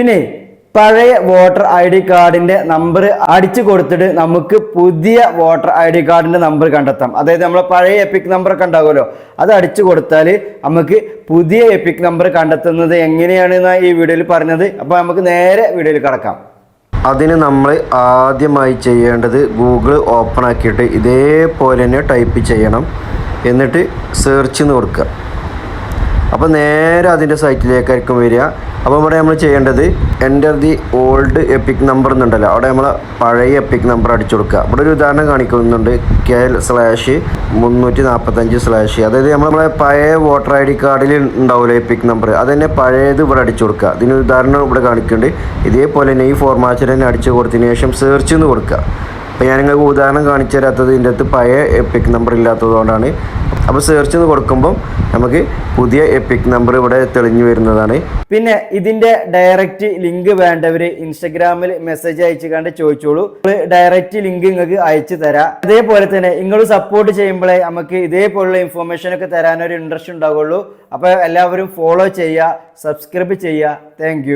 പിന്നെ പഴയ voter I D കാർഡിന്റെ നമ്പർ അടിച്ചു കൊടുത്തിട്ട് നമുക്ക് പുതിയ വോട്ടർ ഐ ഡി കാർഡിന്റെ നമ്പർ കണ്ടെത്താം. അതായത് നമ്മളെ പഴയ എപ്പിക് നമ്പർ ഒക്കെ ഉണ്ടാകുമല്ലോ അത് അടിച്ചു കൊടുത്താൽ നമുക്ക് പുതിയ എപ്പിക് നമ്പർ കണ്ടെത്തുന്നത് എങ്ങനെയാണെന്ന് ഈ വീഡിയോയിൽ പറഞ്ഞത്. അപ്പോൾ നമുക്ക് നേരെ വീഡിയോയിൽ കടക്കാം. അതിന് നമ്മൾ ആദ്യമായി ചെയ്യേണ്ടത് ഗൂഗിൾ ഓപ്പൺ ആക്കിയിട്ട് ഇതേപോലെ തന്നെ ടൈപ്പ് ചെയ്യണം. എന്നിട്ട് സെർച്ച് എന്ന് കൊടുക്കുക. അപ്പോൾ നേരെ അതിന്റെ സൈറ്റിലേക്കായിരിക്കും വരിക. അപ്പോൾ ഇവിടെ നമ്മൾ ചെയ്യേണ്ടത് enter the old EPIC number എന്നുണ്ടല്ലോ. അവിടെ നമ്മൾ പഴയ എപ്പിക് നമ്പർ അടിച്ചു കൊടുക്കുക. ഇവിടെ ഒരു ഉദാഹരണം കാണിക്കുന്നുണ്ട്. കെ എൽ സ്ലാഷ് മുന്നൂറ്റി നാൽപ്പത്തഞ്ച് സ്ലാഷ് അതായത് നമ്മളെ പഴയ വോട്ടർ ഐ ഡി കാർഡിൽ ഉണ്ടാവില്ല എപ്പിക് നമ്പർ അത് തന്നെ പഴയത് ഇവിടെ അടിച്ചു കൊടുക്കുക. ഇതിന് ഉദാഹരണം ഇവിടെ കാണിക്കുന്നുണ്ട്. ഇതേപോലെ തന്നെ ഈ ഫോർമാറ്റിൽ തന്നെ അടിച്ചു കൊടുത്തതിന് ശേഷം സെർച്ച് എന്ന് കൊടുക്കുക. അപ്പോൾ ഞാൻ നിങ്ങൾക്ക് ഉദാഹരണം കാണിച്ചു തരാത്തത് ഇതിന്റെ അകത്ത് പഴയ എപ്പിക് നമ്പർ ഇല്ലാത്തതുകൊണ്ടാണ് അപ്പോൾ സെർച്ച് എന്ന് കൊടുക്കുമ്പോൾ നമുക്ക് പുതിയ എപ്പിക് നമ്പർ ഇവിടെ തെളിഞ്ഞു വരുന്നതാണ്. പിന്നെ ഇതിന്റെ ഡയറക്റ്റ് ലിങ്ക് വേണ്ടവർ ഇൻസ്റ്റഗ്രാമിൽ മെസ്സേജ് അയച്ചു കണ്ട് ചോദിച്ചോളൂ. ഡയറക്റ്റ് ലിങ്ക് നിങ്ങൾക്ക് അയച്ചു തരാം. അതേപോലെ തന്നെ നിങ്ങൾ സപ്പോർട്ട് ചെയ്യുമ്പോഴേ നമുക്ക് ഇതേപോലുള്ള ഇൻഫോർമേഷൻ ഒക്കെ തരാനൊരു ഇൻട്രസ്റ്റ് ഉണ്ടാവുള്ളൂ. അപ്പോൾ എല്ലാവരും ഫോളോ ചെയ്യുക സബ്സ്ക്രൈബ് ചെയ്യുക. താങ്ക്